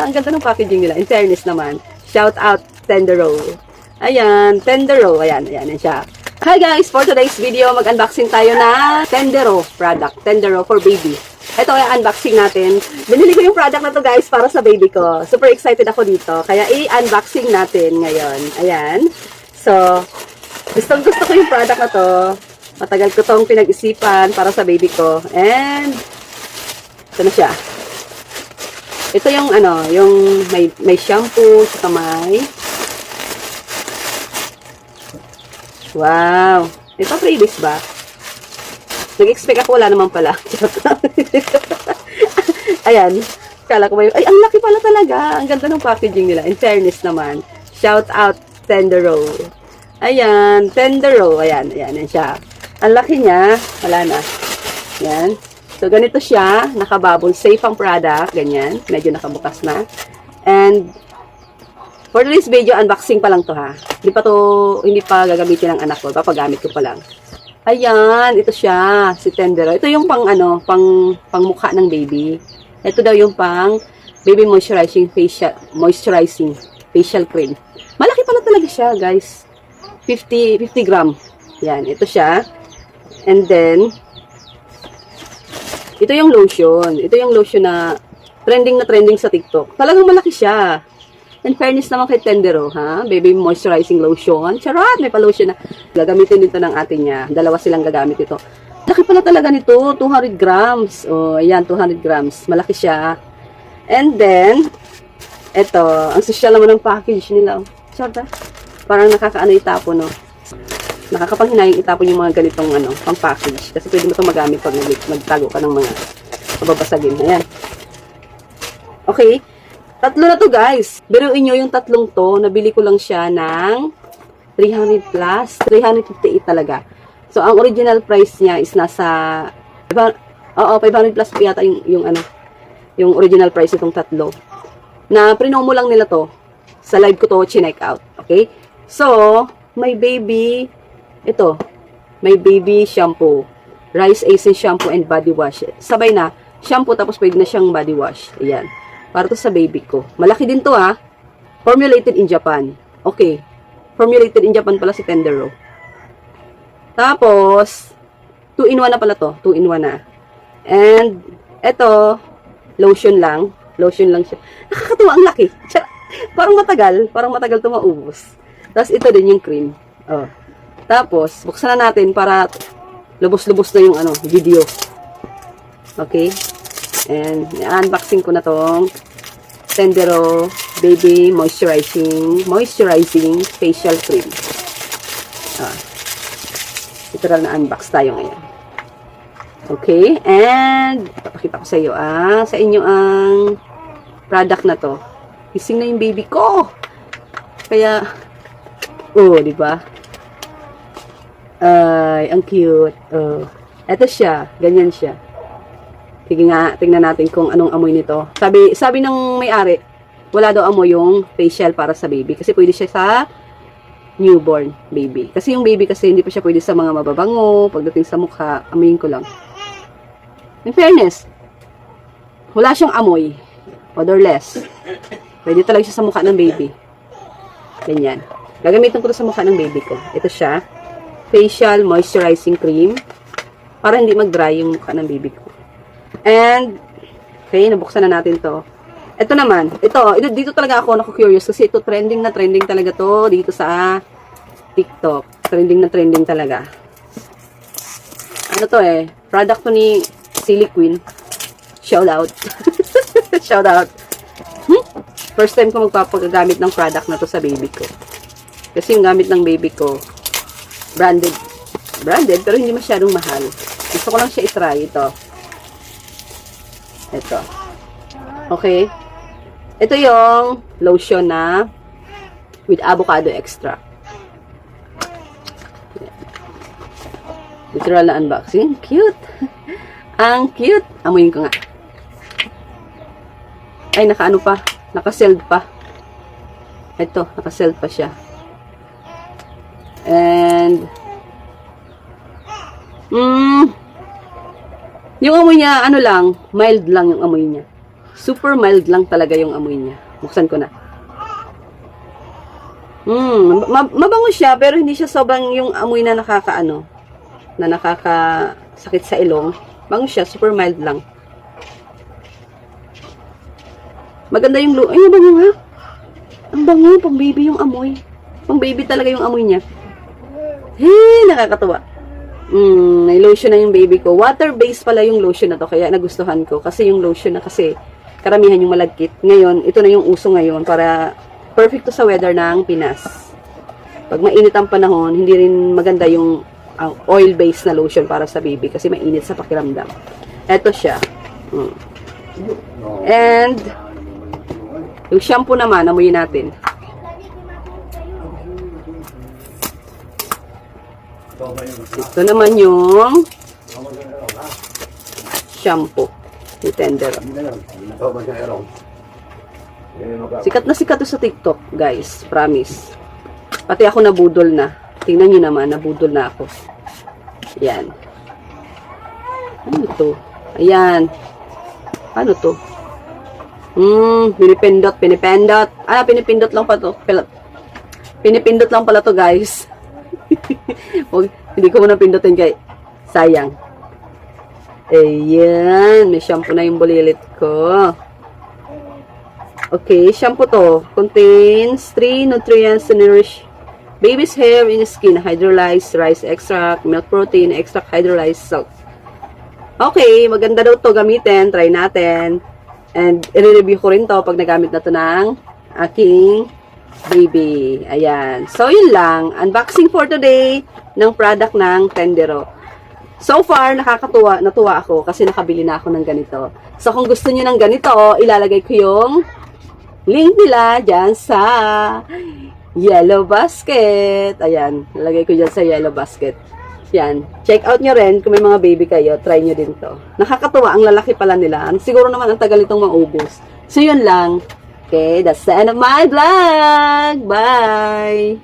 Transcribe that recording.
Ang ganda ng packaging nila. In fairness naman. Shout out Tendero. Ayan, Tendero. Ayan, ayan, ayan siya. Hi guys! For today's video, mag-unboxing tayo na Tendero product. Tendero for baby. Ito ay unboxing natin. Binili ko yung product na to guys para sa baby ko. Super excited ako dito. Kaya i-unboxing natin ngayon. Ayan. So, gustong gusto ko yung product na to. Matagal ko tong pinag-isipan para sa baby ko. And, ito na siya. Ito yung ano, yung may, may shampoo sa kamay. Wow. Ito freebies ba? Nag-expect ako, wala naman pala. Ayan. Kala ko yung, ay, ang laki pala talaga. Ang ganda ng packaging nila. In fairness naman. Shout out Tendero. Ayan, Tendero. Ayan, ayan, ayan siya. Ang laki niya. Wala na. Ayan. So, ganito siya. Nakabubble. Safe ang product. Ganyan. Medyo nakabukas na. And, for this video, unboxing pa lang to ha. Hindi pa to, hindi pa gagamitin ng anak ko. Papagamit ko pa lang. Ayan, ito siya, si Tendero. Ito yung pang ano, pang pang mukha ng baby. Ito daw yung pang baby moisturizing facial moisturizing facial cream. Malaki pala talaga siya, guys. 50 50 gram. Yan, ito siya. And then ito yung lotion. Ito yung lotion na trending na trending sa TikTok. Talagang malaki siya. In fairness naman kay Tendero, ha? Baby moisturizing lotion. Charot! May pa-lotion na. Gagamitin dito ng ate niya. Dalawa silang gagamit ito. Laki pala talaga nito. 200 grams. Oh, ayan, 200 grams. Malaki siya. And then, ito. Ang social naman ng package nila. oh. Charot, ha? Parang nakakaano itapon, no? Nakakapanghinayang itapon yung mga ganitong, ano, pang package. Kasi pwede mo itong magamit pag nag- magtago ka ng mga mababasagin. Ayan. Okay. Tatlo na to guys. Biruin nyo yung tatlong to. Nabili ko lang siya ng 300 plus. 358 talaga. So, ang original price niya is nasa... Oo, 500 plus yata yung, yung ano, yung original price itong tatlo. Na prinomo lang nila to. Sa live ko to, chinek out. Okay? So, my baby, ito, may baby shampoo. Rice Essence shampoo and body wash. Sabay na, shampoo tapos pwede na siyang body wash. Ayan. Para to sa baby ko. Malaki din to ha. Formulated in Japan. Okay. Formulated in Japan pala si Tendero. Tapos, 2 in 1 na pala to. 2 in 1 na. And, eto, lotion lang. Lotion lang siya. Nakakatuwa, ang laki. Parang matagal. Parang matagal to maubos. Tapos, ito din yung cream. Oh. Tapos, buksan na natin para lubos-lubos na yung ano, video. Okay? And, unboxing ko na tong Tendero Baby Moisturizing Moisturizing Facial Cream. Ah. Literal na unbox tayo ngayon. Okay? And, papakita ko sa iyo, ah, sa inyo ang product na to. Gising na yung baby ko. Kaya, oh, di ba? Ay, ang cute. Oh. Eto siya, ganyan siya. Sige nga, tingnan natin kung anong amoy nito. Sabi, sabi ng may-ari, wala daw amoy yung facial para sa baby. Kasi pwede siya sa newborn baby. Kasi yung baby kasi hindi pa siya pwede sa mga mababango, pagdating sa mukha, amoyin ko lang. In fairness, wala siyang amoy. Odorless. Pwede talaga siya sa mukha ng baby. Ganyan. Gagamitin ko to sa mukha ng baby ko. Ito siya. Facial moisturizing cream. Para hindi mag-dry yung mukha ng baby ko. And, okay, nabuksan na natin to. Ito naman, ito, ito dito talaga ako naku-curious kasi ito trending na trending talaga to dito sa TikTok. Trending na trending talaga. Ano to eh, product to ni Silly Queen. Shout out. Shout out. Hmm? First time ko magpapagamit ng product na to sa baby ko. Kasi yung gamit ng baby ko, branded. Branded, pero hindi masyadong mahal. Gusto ko lang siya itry. Ito. Ito. Okay. Ito yung lotion na with avocado extract. Literal na unboxing. Cute. Ang cute. Amuyin ko nga. Ay, naka ano pa. Naka-sealed pa. Ito, naka-sealed pa siya. And, mm, yung amoy niya, ano lang, mild lang yung amoy niya. Super mild lang talaga yung amoy niya. Buksan ko na. Ma- mabango siya pero hindi siya sobrang yung amoy na nakakaano, na nakakasakit sa ilong. Bango siya, super mild lang. Maganda yung lo- Ay, ang bango nga. Ang bango, pang baby yung amoy. Pang baby talaga yung amoy niya. Hey, nakakatuwa. Mm, may lotion na yung baby ko. Water-based pala yung lotion na to, kaya nagustuhan ko. Kasi yung lotion na kasi, karamihan yung malagkit. Ngayon, ito na yung uso ngayon para perfect to sa weather ng Pinas. Pag mainit ang panahon, hindi rin maganda yung ang oil-based na lotion para sa baby kasi mainit sa pakiramdam. Ito siya. Mm. And, yung shampoo naman, amuyin natin. Ito naman yung shampoo ni Tender. Sikat na sikat to sa TikTok, guys. Promise. Pati ako nabudol na. Tingnan nyo naman, nabudol na ako. Yan. Ano to? Ayan. Ano to? Hmm, pinipindot, pinipindot. Ah, pinipindot lang pa to. Pinipindot lang pala to, guys. Huwag, hindi ko muna pindutin kay sayang. Ayan, may shampoo na yung bulilit ko. Okay, shampoo to. Contains 3 nutrients to nourish baby's hair and skin. Hydrolyzed rice extract, milk protein, extract hydrolyzed salt. Okay, maganda daw to gamitin. Try natin. And i-review ko rin to pag nagamit na to ng aking baby. Ayan. So, yun lang. Unboxing for today ng product ng Tendero. So far, nakakatuwa, natuwa ako kasi nakabili na ako ng ganito. So, kung gusto niyo ng ganito, ilalagay ko yung link nila dyan sa yellow basket. Ayan, lalagay ko dyan sa yellow basket. Yan. Check out nyo rin kung may mga baby kayo. Try nyo din to. Nakakatuwa. Ang lalaki pala nila. Siguro naman ang tagal itong maubos. So, yun lang. Okay, that's the end of my vlog. Bye!